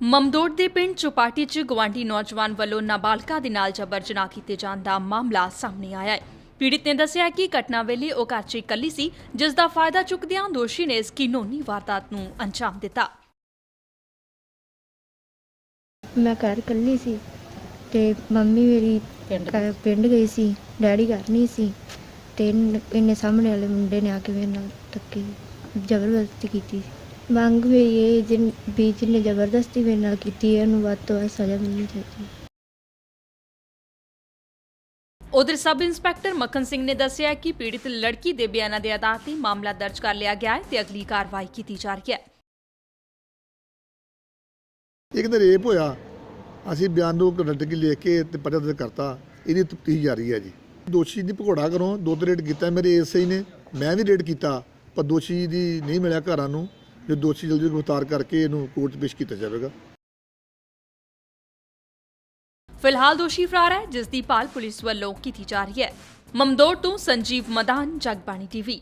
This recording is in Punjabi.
ਮਮਦੋੜ ਦੇ ਪਿੰਡ ਚੁਪਾਟੀ 'ਚ ਗਵਾਂਢੀ ਨੌਜਵਾਨ ਵੱਲੋਂ ਨਾਬਾਲਗਾ ਦੇ ਨਾਲ ਜਬਰ ਜਨਾਹ ਕੀਤੇ ਜਾਣ ਦਾ ਮਾਮਲਾ ਸਾਹਮਣੇ ਆਇਆ ਹੈ। ਪੀੜਿਤ ਨੇ ਦੱਸਿਆ ਕਿ ਘਟਨਾ ਵੇਲੇ ਉਹ ਘਰ 'ਚ ਇਕੱਲੀ ਸੀ ਜਿਸ ਦਾ ਫਾਇਦਾ ਚੁੱਕਦਿਆਂ ਦੋਸ਼ੀ ਨੇ ਇਸ ਕੀਨੂੰਨੀ ਵਾਰਦਾਤ ਨੂੰ ਅੰਜਾਮ ਦਿੱਤਾ। ਮੈਂ ਘਰ ਇਕੱਲੀ ਸੀ ਤੇ ਮੰਮੀ ਮੇਰੀ ਘਰ- ਪਿੰਡ ਗਈ ਸੀ ਡੈਡੀ ਘਰ ਨਹੀਂ ਸੀ ਤੇ ਇਹਨ- ਇਹਨੇ ਸਾਹਮਣੇ ਵਾਲੇ ਮੁੰਡੇ ਨੇ ਆ ਕੇ ਮੇਰੇ ਨਾਲ ਧੱਕੇ ਜ਼ਬਰਦਸਤੀ ਕੀਤੀ ਮੰਗ ਵੀ ਇਹ ਜਿਨ ਵੀ ਜਿਹਨੇ ਜ਼ਬਰਦਸਤੀ ਮੇਰੇ ਨਾਲ ਕੀਤੀ ਹੈ ਉਹਨੂੰ ਵੱਧ ਤੋਂ ਵੱਧ ਸਜ਼ਾ ਮਿਲਣੀ ਚਾਹੀਦੀ ਹੈ। ਉਧਰ ਸਬ ਇੰਸਪੈਕਟਰ ਮੱਖਣ ਸਿੰਘ ਨੇ ਦੱਸਿਆ ਕਿ ਪੀੜਿਤ ਲੜਕੀ ਦੇ ਬਿਆਨਾਂ ਦੇ ਆਧਾਰ ਤੇ ਮਾਮਲਾ ਦਰਜ ਕਰ ਲਿਆ ਗਿਆ ਹੈ ਤੇ ਅਗਲੀ ਕਾਰਵਾਈ ਕੀਤੀ ਜਾ ਰਹੀ ਹੈ। ਇੱਕ ਦਿਨ ਰੇਪ ਹੋਇਆ। ਅਸੀਂ ਬਿਆਨ ਨੂੰ ਕੰਡਕਟ ਕੀ ਲਿਖ ਕੇ ਤੇ ਪਰਚਾ ਦਰਜ ਕਰਤਾ। ਇਹਦੀ ਤਫਤੀਸ਼ ਜਾਰੀ ਹੈ ਜੀ। ਦੋਸ਼ੀ ਦੀ ਭਗੌੜਾ ਕਰੋ। ਦੋ ਤੇ ਰੇਡ ਕੀਤਾ ਮੇਰੇ ਐਸਆਈ ਨੇ। ਮੈਂ ਵੀ ਰੇਡ ਕੀਤਾ ਪਰ ਦੋਸ਼ੀ ਦੀ ਨਹੀਂ ਮਿਲਿਆ ਘਰਾਂ ਨੂੰ। ਜੋ ਦੋਸ਼ੀ ਜਲਦੀ ਗ੍ਰਿਫਤਾਰ ਕਰਕੇ ਇਹਨੂੰ ਕੋਰਟ 'ਚ ਪੇਸ਼ ਕੀਤਾ ਜਾਵੇਗਾ। ਫਿਲਹਾਲ ਦੋਸ਼ੀ ਫਰਾਰ ਹੈ, ਜਿਸ ਦੀ ਭਾਲ ਪੁਲਿਸ ਵੱਲੋਂ ਕੀਤੀ ਜਾ ਰਹੀ ਹੈ। ਮਮਦੋੜ ਤੋਂ ਸੰਜੀਵ ਮਦਾਨ, ਜਗਬਾਣੀ ਟੀਵੀ।